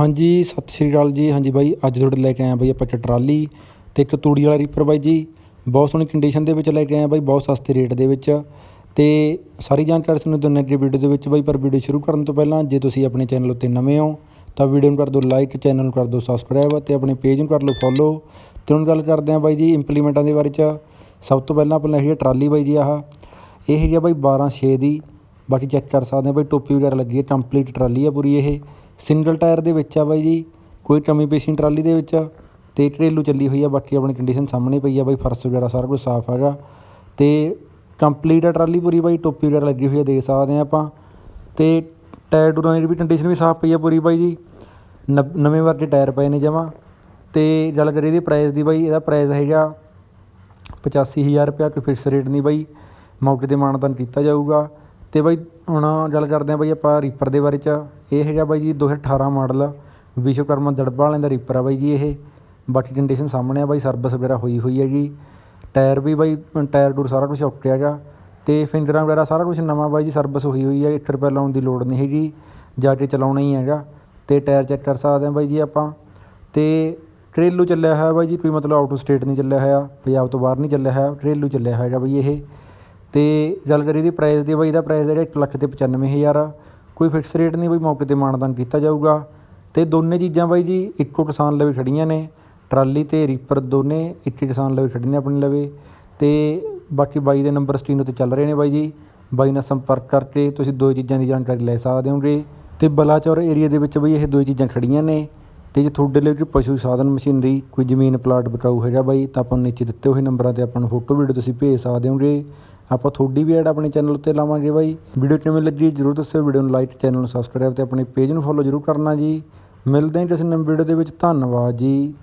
ਹਾਂਜੀ, ਸਤਿ ਸ਼੍ਰੀ ਅਕਾਲ ਜੀ। ਹਾਂਜੀ ਬਾਈ, ਅੱਜ ਤੁਹਾਡੇ ਲੈ ਕੇ ਆਏ ਆ ਬਾਈ ਆਪਾਂ ਇੱਕ ਟਰਾਲੀ ਤੇ ਇੱਕ ਤੂੜੀ ਵਾਲਾ ਰੀਪਰ ਬਾਈ ਜੀ। ਬਹੁਤ ਸੋਹਣੀ ਕੰਡੀਸ਼ਨ ਦੇ ਵਿੱਚ ਲੈ ਕੇ ਆਏ ਆ ਬਾਈ, ਬਹੁਤ ਸਸਤੇ ਰੇਟ ਦੇ ਵਿੱਚ। ਤੇ ਸਾਰੀ ਜਾਣਕਾਰੀ ਤੁਹਾਨੂੰ ਦਿੰਦੇ ਅੱਗੇ ਵੀਡੀਓ ਦੇ ਵਿੱਚ ਬਾਈ, ਪਰ ਵੀਡੀਓ ਸ਼ੁਰੂ ਕਰਨ ਤੋਂ ਪਹਿਲਾਂ ਜੇ ਤੁਸੀਂ ਆਪਣੇ ਚੈਨਲ ਉੱਤੇ ਨਵੇਂ ਹੋ, ਤਾਂ ਵੀਡੀਓ ਨੂੰ ਕਰ ਦਿਓ ਲਾਈਕ ਚੈਨਲ ਨੂੰ ਕਰ ਦਿਓ ਸਬਸਕ੍ਰਾਈਬ ਤੇ ਆਪਣੇ ਪੇਜ ਨੂੰ ਕਰ ਲਓ ਫੋਲੋ ਤੇ ਹੁਣ ਗੱਲ ਕਰਦੇ ਆ ਬਾਈ ਜੀ ਇੰਪਲੀਮੈਂਟਾਂ ਦੇ ਬਾਰੇ ਚ। ਸਭ ਤੋਂ ਪਹਿਲਾਂ ਆਪਾਂ ਹੈਗੀ ਆ ਟਰਾਲੀ ਬਾਈ ਜੀ ਆਹ। ਇਹ ਹੈਗੀ ਆ ਬਾਈ 12 6 ਦੀ। ਬਾਕੀ ਚੈੱਕ ਕਰ ਸਕਦੇ ਆ ਬਾਈ, ਟੋਪੀ ਵਗੈਰਾ ਲੱਗੀ ਹੈ ਕੰਪਲੀਟ ਟਰਾਲੀ ਆ ਪੂਰੀ ਇਹ। ਸਿੰਗਲ ਟਾਇਰ ਦੇ ਵਿੱਚ ਆ ਬਾਈ ਜੀ, ਕੋਈ ਕਮੀ ਪੇਸ਼ੀ ਨਹੀਂ ਟਰਾਲੀ ਦੇ ਵਿੱਚ ਤੇ ਘਰੇਲੂ ਚੱਲੀ ਹੋਈ ਆ, ਬਾਕੀ ਆਪਣੀ ਕੰਡੀਸ਼ਨ ਸਾਹਮਣੇ ਪਈ ਆ ਬਾਈ, ਫਰਸ਼ ਵਗੈਰਾ ਸਾਰਾ ਕੁਝ ਸਾਫ਼ ਹੈਗਾ ਤੇ ਕੰਪਲੀਟ ਆ ਟਰਾਲੀ ਪੂਰੀ ਬਾਈ, ਟੋਪੀ ਵਗੈਰਾ ਲੱਗੀ ਹੋਈ ਆ, ਦੇਖ ਸਕਦੇ ਆ ਆਪਾਂ ਤੇ ਟਾਇਰ ਟੂਰਾਂ ਦੀ ਵੀ ਕੰਡੀਸ਼ਨ ਵੀ ਸਾਫ਼ ਪਈ ਆ ਪੂਰੀ ਬਾਈ ਜੀ। ਨਵੇਂ ਵਰਗੇ ਟਾਇਰ ਪਏ ਨੇ ਜਮਾ ਤੇ ਗੱਲ ਕਰੀਏ ਇਹਦੀ ਪ੍ਰਾਈਸ ਦੀ ਬਾਈ, ਇਹਦਾ ਪ੍ਰਾਈਸ ਹੈਗਾ 85000 ਰੁਪਇਆ ਕੋਈ ਫਿਕਸ ਰੇਟ ਨਹੀਂ ਬਾਈ, ਮੌਕੇ ਤੇ ਮਾਨਤਾਨ ਕੀਤਾ ਜਾਊਗਾ। ਅਤੇ ਬਾਈ ਹੁਣ ਗੱਲ ਕਰਦੇ ਹਾਂ ਬਾਈ ਆਪਾਂ ਰੀਪਰ ਦੇ ਬਾਰੇ ਚ। ਇਹ ਹੈਗਾ ਬਾਈ ਜੀ 2018 ਮਾਡਲ ਵਿਸ਼ਵਕਰਮਾ ਦੜਬਾ ਵਾਲਿਆਂ ਦਾ ਰੀਪਰ ਆ ਬਾਈ ਜੀ ਇਹ। ਬਾਕੀ ਕੰਡੀਸ਼ਨ ਸਾਹਮਣੇ ਆ ਬਾਈ ਸਰਵਿਸ ਵਗੈਰਾ ਹੋਈ ਹੋਈ ਹੈ ਜੀ ਟਾਇਰ ਵੀ ਬਾਈ ਟਾਇਰ ਟੂਰ ਸਾਰਾ ਕੁਝ ਓਕੇ ਹੈਗਾ। ਅਤੇ ਫਿੰਗਰਾਂ ਵਗੈਰਾ ਸਾਰਾ ਕੁਝ ਨਵਾਂ ਬਾਈ ਜੀ ਸਰਵਿਸ ਹੋਈ ਹੋਈ ਹੈ। 1 ਰੁਪਏ ਲਾਉਣ ਦੀ ਲੋੜ ਨਹੀਂ ਹੈਗੀ। ਜਾ ਕੇ ਚਲਾਉਣਾ ਹੀ ਹੈਗਾ। ਅਤੇ ਟਾਇਰ ਚੈੱਕ ਕਰ ਸਕਦੇ ਹਾਂ ਬਾਈ ਜੀ ਆਪਾਂ। ਤੇ ਟ੍ਰੇਲੂ ਚੱਲਿਆ ਹੋਇਆ ਬਾਈ ਜੀ, ਕੋਈ ਮਤਲਬ ਆਊਟ ਆਫ ਸਟੇਟ ਨਹੀਂ ਚੱਲਿਆ ਹੋਇਆ। ਪੰਜਾਬ ਤੋਂ ਬਾਹਰ ਨਹੀਂ ਚੱਲਿਆ ਹੋਇਆ। ਟ੍ਰੇਲੂ ਚੱਲਿਆ ਹੋਇਆ ਬਾਈ ਇਹ। ਅਤੇ ਗੱਲ ਕਰੀਏ ਦੀ ਪ੍ਰਾਈਸ ਦੀ ਬਾਈ ਇਹਦਾ ਪ੍ਰਾਈਜ਼ ਜਿਹੜਾ ਇੱਕ ਲੱਖ ਤੇ 95000 ਆ, ਕੋਈ ਫਿਕਸ ਰੇਟ ਨਹੀਂ ਬਾਈ ਮੌਕੇ ਤੇ ਮਾਨਦਾਨ ਕੀਤਾ ਜਾਊਗਾ। ਅਤੇ ਦੋਨੇ ਚੀਜ਼ਾਂ ਬਾਈ ਜੀ, ਇੱਕੋ ਕਿਸਾਨ ਲਵੇ ਖੜ੍ਹੀਆਂ ਨੇ, ਟਰਾਲੀ ਅਤੇ ਰੀਪਰ ਦੋਨੇ, ਇੱਕ ਹੀ ਕਿਸਾਨ ਲਵੇ ਖੜ੍ਹੇ ਨੇ ਆਪਣੇ ਲਵੇ। ਅਤੇ ਬਾਕੀ ਬਾਈ ਦੇ ਨੰਬਰ ਸਕਰੀਨ ਉੱਤੇ ਚੱਲ ਰਹੇ ਨੇ ਬਾਈ ਜੀ। ਬਾਈ ਨਾਲ ਸੰਪਰਕ ਕਰਕੇ ਤੁਸੀਂ ਦੋ ਚੀਜ਼ਾਂ ਦੀ ਜਾਣਕਾਰੀ ਲੈ ਸਕਦੇ ਹੋਗੇ। ਅਤੇ ਬਲਾਚੌਰ ਏਰੀਆ ਦੇ ਵਿੱਚ ਬਈ ਇਹ ਦੋ ਚੀਜ਼ਾਂ ਖੜ੍ਹੀਆਂ ਨੇ। ਤੇ ਜੇ ਤੁਹਾਡੇ ਲਈ ਕੋਈ ਪਸ਼ੂ ਸਾਧਨ ਮਸ਼ੀਨਰੀ, ਕੋਈ ਜ਼ਮੀਨ ਪਲਾਟ ਵਿਕਾਊ ਹੈਗਾ ਬਾਈ, ਤਾਂ ਆਪਾਂ ਨੂੰ ਨੀਚੇ ਦਿੱਤੇ ਹੋਏ ਨੰਬਰਾਂ ਤੇ ਆਪਾਂ ਨੂੰ ਫੋਟੋ ਵੀਡੀਓ ਤੁਸੀਂ ਭੇਜ ਸਕਦੇ ਹੋਗੇ। ਆਪਾਂ ਤੁਹਾਡੀ ਵੀ ਐਡ ਆਪਣੇ ਚੈਨਲ ਉੱਤੇ ਲਾਵਾਂਗੇ ਬਾਈ। ਵੀਡੀਓ ਕਿਵੇਂ ਲੱਗੀ ਜਰੂਰ ਦੱਸਿਓ, ਵੀਡੀਓ ਨੂੰ ਲਾਈਕ ਚੈਨਲ ਨੂੰ ਸਬਸਕ੍ਰਾਈਬ ਤੇ ਆਪਣੇ ਪੇਜ ਨੂੰ ਫੋਲੋ ਜਰੂਰ ਕਰਨਾ ਜੀ। ਮਿਲਦੇ ਹਾਂ ਕਿਸੇ ਨਵੀਂ ਵੀਡੀਓ ਦੇ ਵਿੱਚ। ਧੰਨਵਾਦ ਜੀ।